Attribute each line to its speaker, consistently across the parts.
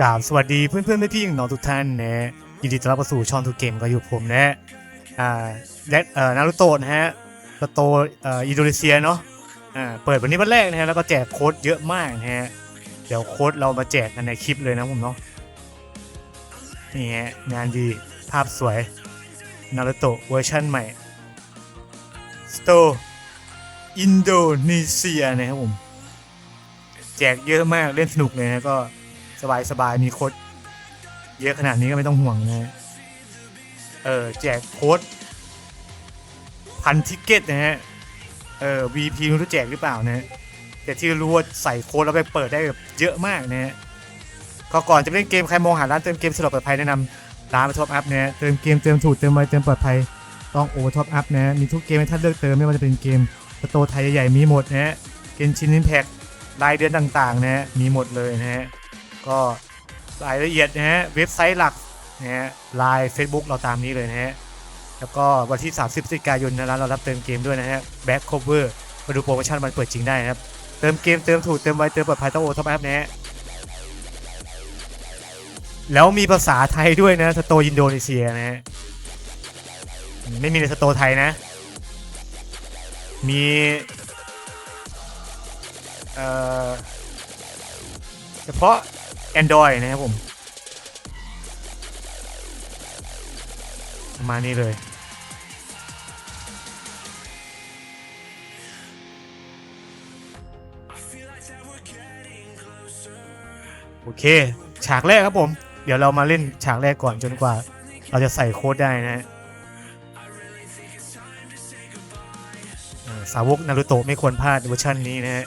Speaker 1: กราบสวัสดีเพื่อนเพื่อนพี่ๆน้องทุกท่านนะยินดีต้อนรับเข้าสู่ช่องทูเกมก็อยู่ผมนะอ่าและเอ่อนารุโตะนะฮะสโตเอ่ออินโดนีเซียเนาะอ่าเปิดวันนี้วันแรกนะฮะแล้วก็แจกโค้ดเยอะมากนะฮะเดี๋ยวโค้ดเรามาแจกกันในคลิปเลยนะผมเนาะนี่ฮะงานดีภาพสวยนารุโตะเวอร์ชันใหม่สโตอินโดนีเซียนะครับผม แจกเยอะมากเล่นสนุกเลยนะก็ สบายสบายมีโค้ดเยอะขนาดนี้ก็ไม่ต้องห่วงนะฮะเออแจกโค้ดพันทิกเก็ตนะฮะ เออ VP รู้แจกหรือเปล่านะแต่ที่รู้ว่าใส่โค้ดแล้วไปเปิดได้แบบเยอะมากนะฮะก็ก่อนจะเล่นเกมใครมองหาร้านเติมเกมสะดวกปลอดภัยแนะนำร้านไปท็อปอัพนะเติมเกมเติมถูกเติมไวเติมปลอดภัยต้องโอท็อปอัพนะมีทุกเกมให้ท่านเลือกเติมไม่ว่าจะเป็นเกมสโตไทยใหญ่ๆมีหมดนะฮะเกมชินนินแพ็กรายเดือนต่างๆนะฮะมีหมดเลยนะฮะ ก็รายละเอียดนะฮะเว็บไซต์หลักนะฮะไลน์ Facebook เราตามนี้เลยนะฮะแล้วก็วันที่ 30พฤศจิกายนนะร้านเรารับเติมเกมด้วยนะฮะแบ็คโคเวอร์มาดูโปรโมชั่นวันเปิดจริงได้นะครับ เติมเกมเติมถูกเติมไวเติมปลอดภัยต้องโอท็อปแอปนะฮะแล้วมีภาษาไทยด้วยนะสโตอินโดนีเซียนะฮะไม่มีในสโตไทยนะ มีเอ่อเฉพาะ Android นะครับผม มานี้เลย โอเค ฉากแรกครับผม เดี๋ยวเรามาเล่นฉากแรกก่อนจนกว่า เราจะใส่โค้ดได้นะฮะสาวกนารูโตะไม่ควรพลาดเวอร์ชันนี้นะฮะ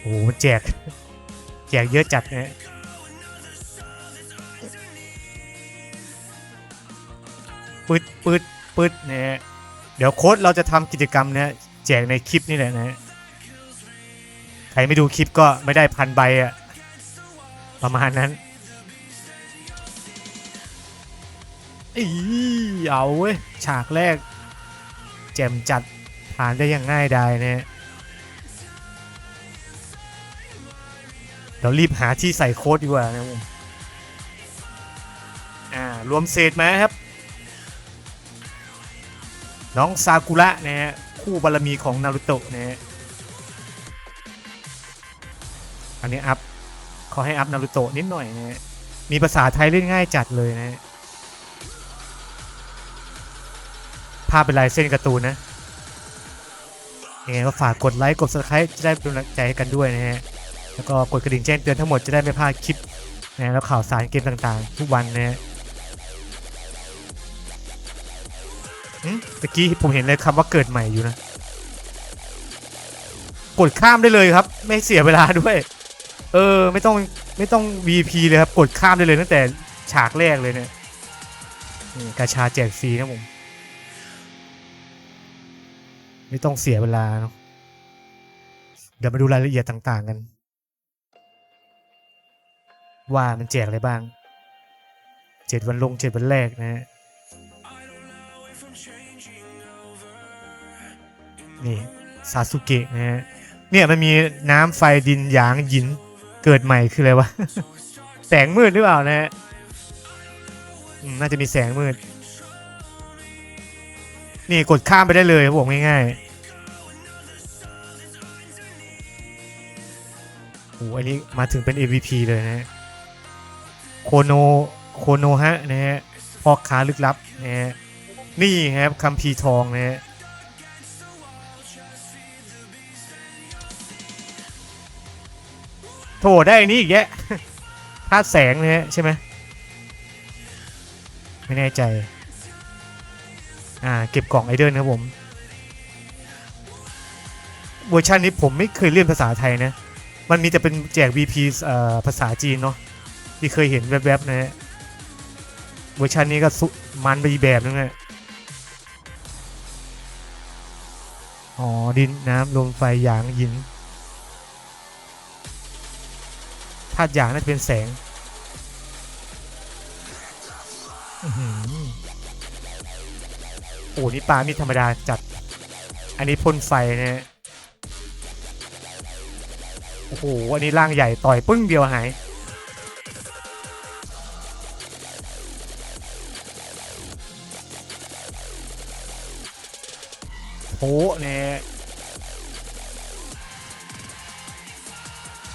Speaker 1: โอ้โหมันแจก แจกเยอะจัดนะฮะปืดปืดปืดนะฮะเดี๋ยวโค้ดเราจะทำกิจกรรมนะฮะแจกในคลิปนี่แหละนะฮะใครไม่ดูคลิปก็ไม่ได้พันใบอะประมาณนั้นอีเอาเว้ย ฉากแรก แจมจัดผ่านได้อย่างง่ายดายนะฮะ เดี๋ยวรีบหาที่ใส่โค้ดดีกว่านะครับผมอ่ารวมเศษมาครับ น้องซากุระนะฮะคู่บารมีของนารุโตะนะฮะอันนี้อัพขาให้อัพนารุโตะนิดหน่อยนะฮะมีภาษาไทยเล่นง่ายจัดเลยนะฮะภาพเป็นลายเส้นการ์ตูนนะยังไงก็ฝากกดไลค์กด subscribe จะได้เป็นกำลังใจให้กันด้วยนะฮะ แล้วก็กดกระดิ่งแจ้งเตือนทั้งหมดจะได้ไม่พลาดคลิปนะแล้วข่าวสารเกมต่างๆ ทุกวันนะฮะหึตะกี้ผมเห็นเลยคำว่าเกิดใหม่อยู่นะ กดข้ามได้เลยครับ ไม่เสียเวลาด้วย เออ ไม่ต้องไม่ต้อง VP เลยครับ กดข้ามได้เลยตั้งแต่ฉากแรกเลยเนี่ยนี่กาชาแจกฟรีนะผม ไม่ต้องเสียเวลาเนาะเดี๋ยวมาดูรายละเอียดต่าง ๆ กัน ว่ามันแจกอะไรบ้างเจ็ดวันลงเจ็ดวันแรกนะฮะนี่ซาสุเกะนะฮะเนี่ยมันมีน้ำไฟดินหยางหยินเกิดใหม่คืออะไรวะ แสงมืดหรือเปล่านะฮะน่าจะมีแสงมืด นี่กดข้ามไปได้เลยผมง่ายๆโอ้โหอันนี้มาถึงเป็น MVP เลยนะฮะ โคโนโคโนฮะนะฮะพ่อค้าลึกลับนะฮะนี่ครับคัมภีทองนะฮะโถได้อันนี้อีกแยะธาตุแสงนะฮะใช่ไหมไม่แน่ใจ อ่า เก็บกล่องไอเดิลนะครับผมเวอร์ชันนี้ผมไม่เคยเรียนภาษาไทยนะ มันมีแต่เป็นแจก VP ภาษาจีนเนาะ ที่เคยเห็นแวบๆนะฮะเวอร์ชันนี้ก็สุมันไปอีกแบบนึงอะอ๋อ ดินน้ำลมไฟหยางหินธาตุหยางน่าจะเป็นแสงอื้อหือโอ้นี่ปลามีธรรมดาจัด อันนี้พ่นไฟนะฮะ โอ้โห อันนี้ร่างใหญ่ต่อยปึ้งเดียวหาย เนี่ย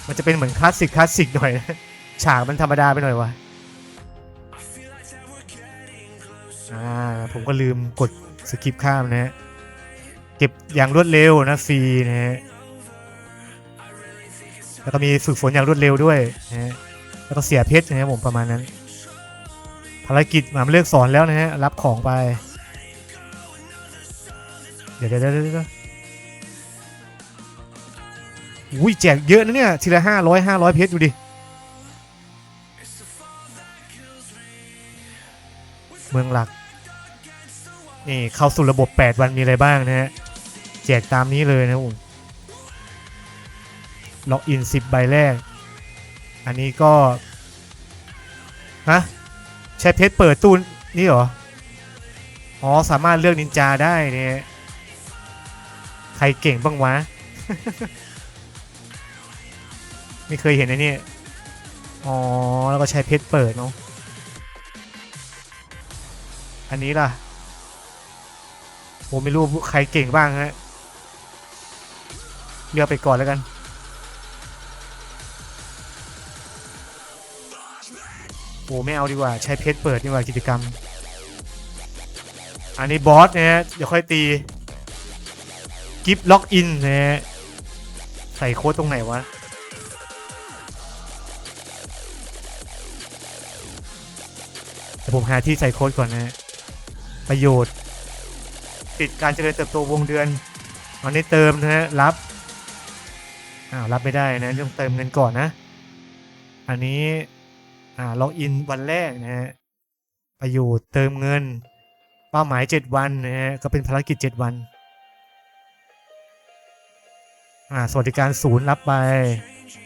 Speaker 1: มันจะเป็นเหมือนคลาสสิกคลาสสิกหน่อยนะฉากมันธรรมดาไปหน่อยวะอ่าผมก็ลืมกดสกิปข้ามนะฮะ เก็บอย่างรวดเร็วนะฟรีนะฮะ แล้วก็มีฝึกฝนอย่างรวดเร็วด้วยนะฮะ แล้วก็เสียเพชรนะครับผมประมาณนั้น ภารกิจหมาเลือกสอนแล้วนะฮะ รับของไป ดี๋ยวเดี๋ยวเดี๋ยวเดี๋ยวอุ้ยแจกเยอะนะเนี่ยทีละห้าร้อยห้าร้อยเพชรดูดิเมืองหลักนี่เข้าสู่ระบบ 8 วันมีอะไรบ้างนะฮะแจกตามนี้เลยนะผมล็อกอิน 10 ใบแรก อันนี้ก็ฮะใช้เพชรเปิดตู้นี่เหรอ อ๋อ สามารถเลือกนินจาได้เนี่ย ใครเก่งบ้างวะ ไม่เคยเห็นไอ้นี่ อ๋อ แล้วก็ใช้เพชรเปิดเนาะ อันนี้ล่ะ ผมไม่รู้ใครเก่งบ้างฮะ เลือกไปก่อนแล้วกัน โอ้ไม่เอาดีกว่า ใช้เพชรเปิดดีกว่ากิจกรรม อันนี้บอสนะฮะเดี๋ยวค่อยตี กิฟต์ล็อกอินนะฮะใส่โค้ดตรงไหนวะ แต่ผมหาที่ใส่โค้ดก่อนนะฮะประโยชน์ ติดการเจริญเติบโตวงเดือนอันนี้เติมนะฮะ รับ อ้าว รับไม่ได้นะ ต้องเติมเงินก่อนนะ อันนี้ อ่า ล็อกอินวันแรกนะฮะ ประโยชน์เติมเงิน เป้าหมาย 7 วันนะฮะ ก็เป็นภารกิจ 7 วัน อ่าสวัสดิการศูนย์รับไป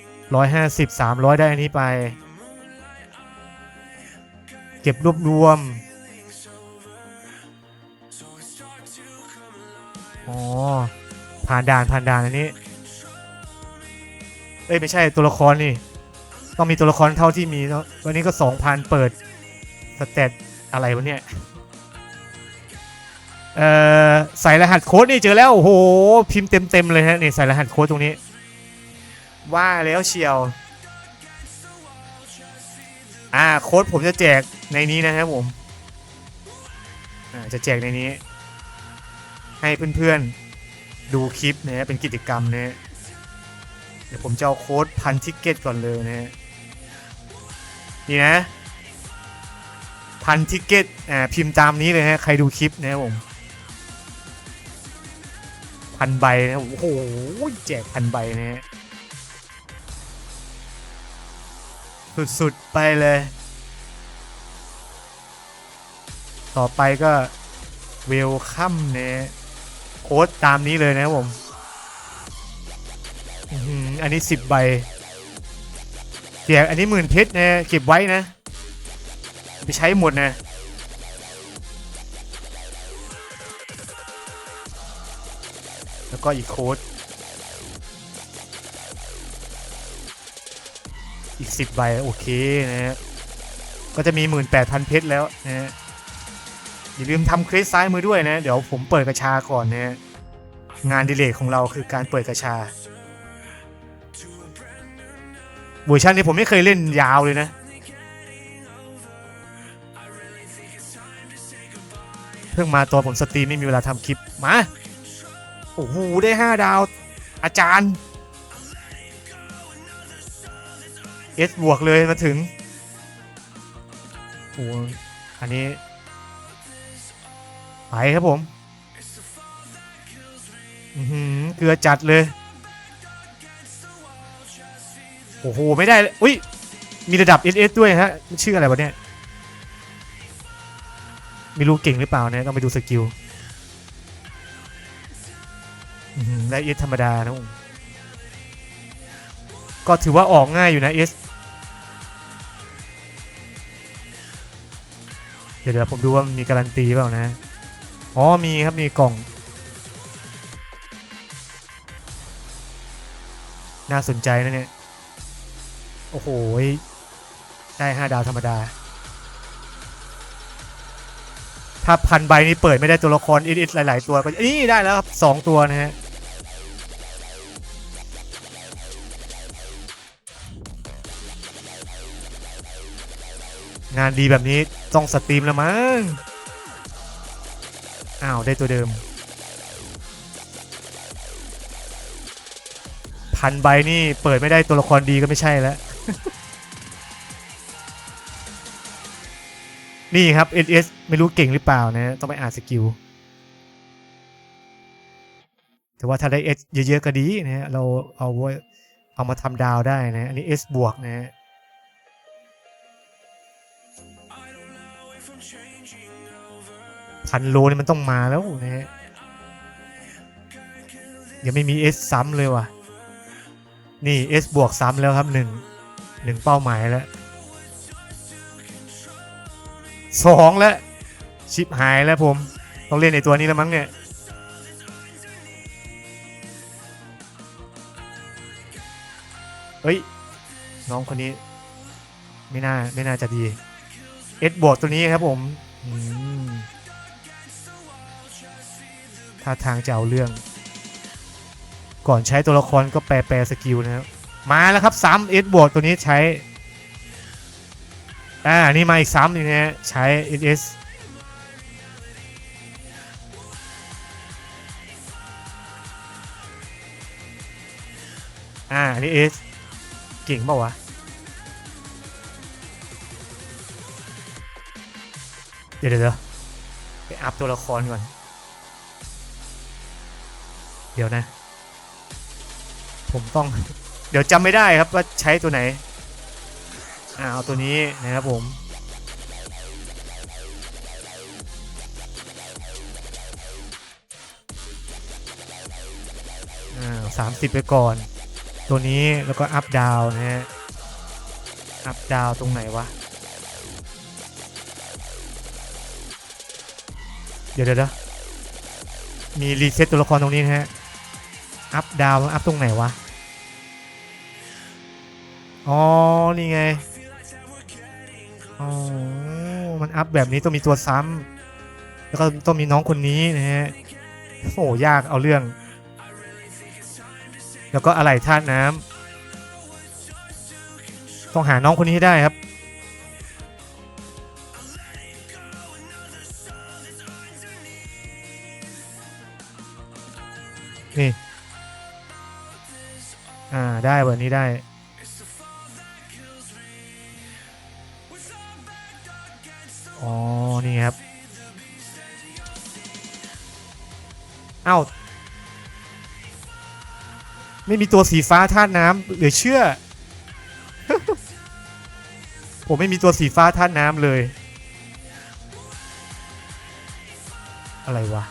Speaker 1: 150 300ได้อันนี้ไป เก็บรวบรวมอ๋อผ่านด่านผ่านด่านอันนี้ เอ้ยไม่ใช่ตัวละครนี่ ต้องมีตัวละครเท่าที่มีเนาะวันนี้ก็2,000เปิดสเตตอะไรวะเนี่ย เอ่อ ใส่รหัสโค้ดนี่เจอแล้วโอ้โหพิมพ์เต็มๆเลยฮะนี่ใส่รหัสโค้ดตรงนี้ ว่าแล้วเชียว อ่าโค้ดผมจะแจกในนี้นะครับผมอ่าจะแจกในนี้ ให้เพื่อนๆดูคลิปนะฮะเป็นกิจกรรมนะฮะเดี๋ยวผมจะเอาโค้ดพันทิกเก็ตก่อนเลยนะฮะนี่นะพันทิกเก็ตอ่าพิมพ์ตามนี้เลยฮะใครดูคลิปนะครับผม พันใบนะโอ้โหแจกพันใบนะฮะสุดๆไปเลย ต่อไปก็เวลคัมเนี่ยโค้ดตามนี้เลยนะผมอันนี้สิบใบแจกอันนี้หมื่นเพชรนะเก็บไว้นะ ไปใช้หมดนะ ก็อีกโค้ด อีก10ใบ โอเคนะฮะก็จะมี 18,000 เพชรแล้วนะฮะอย่าลืมทำเคสซ้ายมือด้วยนะ เดี๋ยวผมเปิดกระชาก่อนนะฮะงานดิเลกของเราคือการเปิดกระชาเวอร์ชันนี้ผมไม่เคยเล่นยาวเลยนะ เพิ่งมาตัวผมสตรีมไม่มีเวลาทำคลิป มา โอ้โหได้5ดาว อาจารย์เอสบวกเลยมาถึงโอ้อันนี้ ไปครับผมอือหือเกลือจัดเลย โอ้โห ไม่ได้อุ้ย มีระดับ SS ด้วยฮะมันชื่ออะไรวะเนี่ย ไม่รู้เก่งหรือเปล่าเนี่ย ต้องไปดูสกิล อื้อหือได้ S ธรรมดานะผมก็ถือว่าออกง่ายอยู่นะเดี๋ยวเดี๋ยวผมดูว่ามีการันตีเปล่านะ อ๋อมีครับมีกล่อง น่าสนใจนะเนี่ย โอ้โห ได้5ดาวธรรมดา ถ้าพันใบนี่เปิดไม่ได้ตัวละครอิดๆหลาย ๆ ตัวก็นี่ได้แล้วครับสองตัวนะฮะ งานดีแบบนี้ต้องสตรีมแล้วมั้ง อ้าว ได้ตัวเดิม พันใบนี่เปิดไม่ได้ตัวละครดีก็ไม่ใช่แล้ว นี่ครับ SS ไม่รู้เก่งหรือเปล่านะ ต้องไปอ่านสกิล แต่ว่าถ้าได้ S เยอะๆก็ดีนะฮะ เราเอาเอามาทำดาวได้นะ อันนี้ S บวกนะฮะ พันโลนี่มันต้องมาแล้วนะฮะยังไม่มี S ซ้ำเลยว่ะ นี่ S บวกซ้ำแล้วครับหนึ่งหนึ่งเป้าหมายแล้วสองแล้ว ชิปหายแล้วผม ต้องเล่นในตัวนี้แล้วมั้งเนี่ยเฮ้ย น้องคนนี้ ไม่น่า ไม่น่าจะดี S บวกตัวนี้ครับผม อืม ท่าทางจะเอาเรื่อง ก่อนใช้ตัวละครก็แปลแปลสกิลนะครับมาแล้วครับซ้ำ S บวกตัวนี้ใช้ อ่า นี่มาอีกซ้ำหนึงนะใช้ SS อ่าอันนี้ S เก่งเปล่าวะเดี๋ยวเดี๋ยวเดี๋ยวไปอัพตัวละครก่อน เดี๋ยวนะ ผมต้อง เดี๋ยวจำไม่ได้ครับว่าใช้ตัวไหนอ่าเอาตัวนี้นะครับผมอ่าสามสิบไปก่อน ตัวนี้แล้วก็อัพดาวนะฮะ อัพดาวตรงไหนวะ เดี๋ยวเดี๋ยวเดี๋ยวมีรีเซ็ตตัวละครตรงนี้นะฮะ อัพดาวอัพตรงไหนวะ อ๋อ นี่ไง อ๋อ มันอัพแบบนี้ต้องมีตัวซ้ำ แล้วก็ต้องมีน้องคนนี้นะฮะ โอ้ยากเอาเรื่อง แล้วก็อะไรธาตุน้ำ ต้องหาน้องคนนี้ให้ได้ครับนี่ อ่าได้วันนี้ได้ อ๋อ นี่ครับเอ้าไม่มีตัวสีฟ้าธาตุน้ำเหลือเชื่อ ผมไม่มีตัวสีฟ้าธาตุน้ำเลย อะไรวะ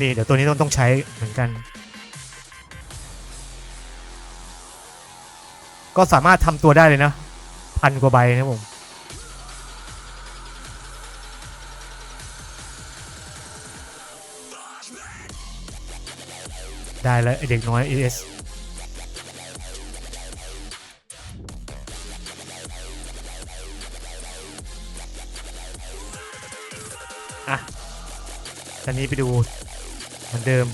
Speaker 1: นี่เดี๋ยวตัวนี้ต้องต้องใช้เหมือนกัน ก็สามารถทำตัวได้เลยนะ พันกว่าใบนะผมได้แล้วเด็กน้อย ES อะตอนนี้ไปดู มือนเดิม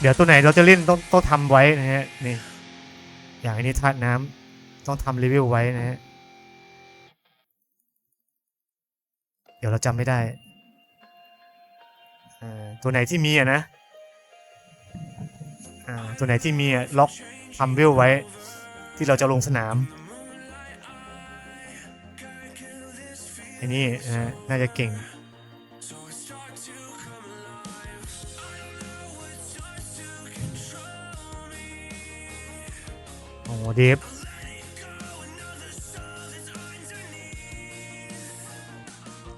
Speaker 1: เดี๋ยวตัวไหนเราจะเล่นต้องต้องทำไว้นะฮะนี่อย่างอันนี้ธาตุน้ำต้องทำรีวิวไว้นะฮะเดี๋ยวเราจำไม่ได้ตัวไหนที่มีอะนะตัวไหนที่มีอะล็อกทำวิวไว้ที่เราจะลงสนาม ไอ้นี่นะฮะน่าจะเก่ง โอ้เดฟ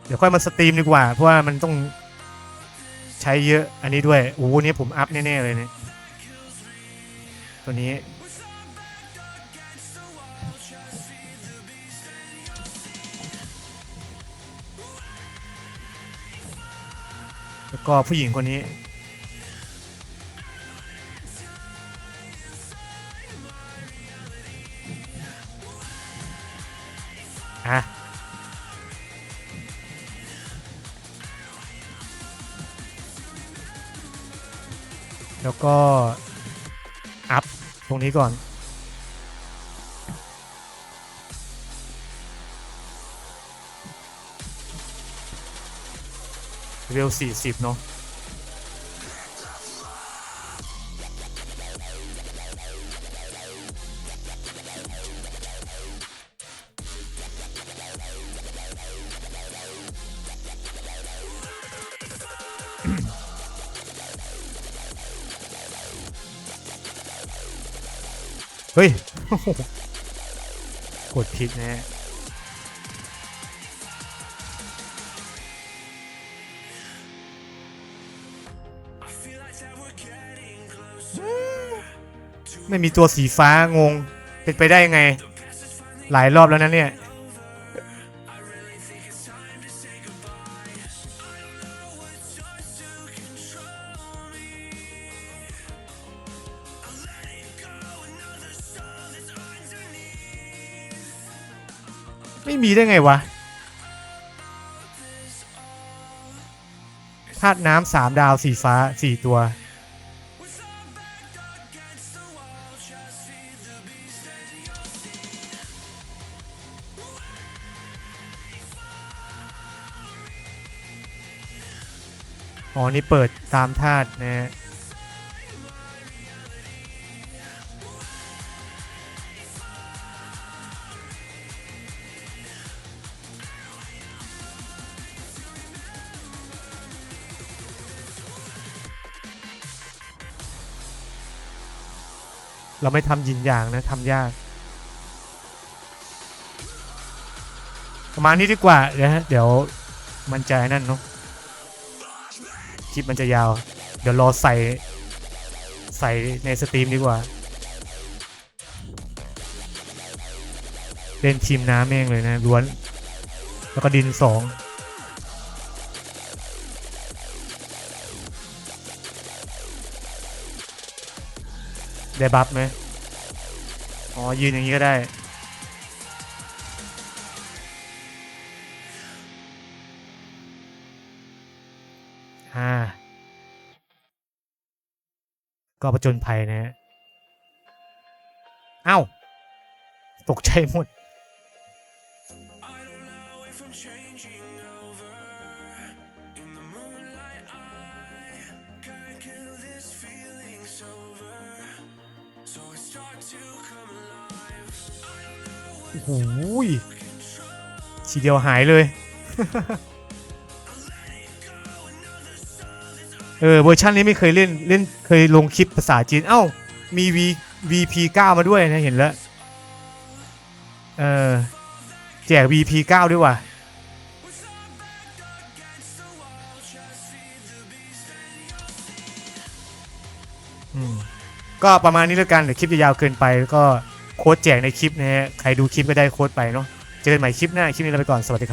Speaker 1: เดี๋ยวค่อยมาสตรีมดีกว่า เพราะว่ามันต้องใช้เยอะอันนี้ด้วยโอ้โหนี่ผมอัพแน่ ๆ เลยเนี่ยตัวนี้ ก็ผู้หญิงคนนี้อะแล้วก็ อัพ ตรงนี้ก่อน เร็ว40เนาะเฮ้ยกดผิดแน่ ไม่มีตัวสีฟ้างง เป็นไปได้ยังไง หลายรอบแล้วนะเนี่ย ไม่มีได้ไงวะธาตุน้ำสามดาวสีฟ้าสี่ตัว อ๋อ นี่เปิดตามธาตุนะฮะเราไม่ทำยินอย่างนะทำยาก ประมาณนี้ดีกว่าเดี๋ยวฮะเดี๋ยวมันจะนั่นเนาะ คลิปมันจะยาว เดี๋ยวรอใส่ใส่ในสตรีมดีกว่า เล่นทีมน้ำเองเลยนะล้วน แล้วก็ดินสองได้บัฟไหมอ๋อยืนอย่างนี้ก็ได้ ก็ประจนภัยนะฮะเอ้า ตกใจหมด โอ้โหยทีเดียวหายเลย เออเวอร์ชันนี้ไม่เคยเล่นเล่นเคยลงคลิปภาษาจีน เอ้ามี V VP 9 มาด้วยนะเห็นแล้วเออแจก VP 9 ด้วยว่ะอืมก็ประมาณนี้แล้วกันเดี๋ยวคลิปจะยาวเกินไปแล้วก็โค้ดแจกในคลิปนะฮะใครดูคลิปก็ได้โค้ดไปเนาะเจอกันใหม่คลิปหน้าคลิปนี้ลาไปก่อนสวัสดีครับ